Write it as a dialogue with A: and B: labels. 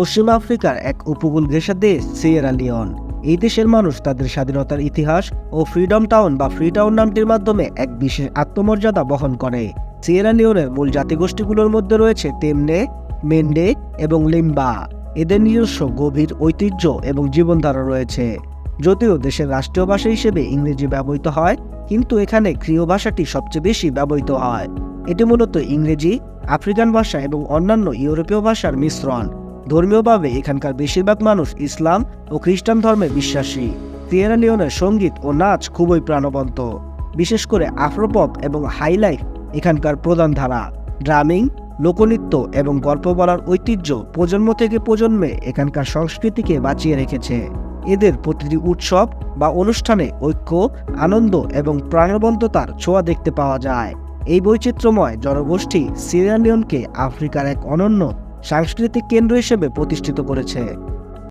A: পশ্চিম আফ্রিকার এক উপকূল ঘেঁষা দেশ, সিয়েরা লিওন। এই দেশের মানুষ তাদের স্বাধীনতার ইতিহাস ও ফ্রিডম টাউন বা ফ্রি টাউন নামটির মাধ্যমে এক বিশেষ আত্মমর্যাদা বহন করে। সিয়েরা লিওনের মূল জাতিগোষ্ঠীগুলোর মধ্যে রয়েছে তেমনে, মেন্ডে এবং লিম্বা। এদের নিজস্ব গভীর ঐতিহ্য এবং জীবনধারা রয়েছে। যদিও দেশের রাষ্ট্রীয় ভাষা হিসেবে ইংরেজি ব্যবহৃত হয়, কিন্তু এখানে ক্রিয় ভাষাটি সবচেয়ে বেশি ব্যবহৃত হয়। এটি মূলত ইংরেজি, আফ্রিকান ভাষা এবং অন্যান্য ইউরোপীয় ভাষার মিশ্রণ। ধর্মীয়ভাবে এখানকার বেশিরভাগ মানুষ ইসলাম ও খ্রিস্টান ধর্মে বিশ্বাসী। সিয়েরা লিওনের সংগীত ও নাচ খুবই প্রাণবন্ত। বিশেষ করে আফ্রোপপ এবং হাইলাইফ এখানকার প্রধান ধারা। ড্রামিং, লোকনৃত্য এবং গল্প বলার ঐতিহ্য প্রজন্ম থেকে প্রজন্মে এখানকার সংস্কৃতিকে বাঁচিয়ে রেখেছে। এদের প্রতিটি উৎসব বা অনুষ্ঠানে ঐক্য, আনন্দ এবং প্রাণবন্ততার ছোঁয়া দেখতে পাওয়া যায়। এই বৈচিত্র্যময় জনগোষ্ঠী সিরিয়ালিয়নকে আফ্রিকার এক অনন্য সাংস্কৃতিক কেন্দ্র হিসেবে প্রতিষ্ঠিত করেছে।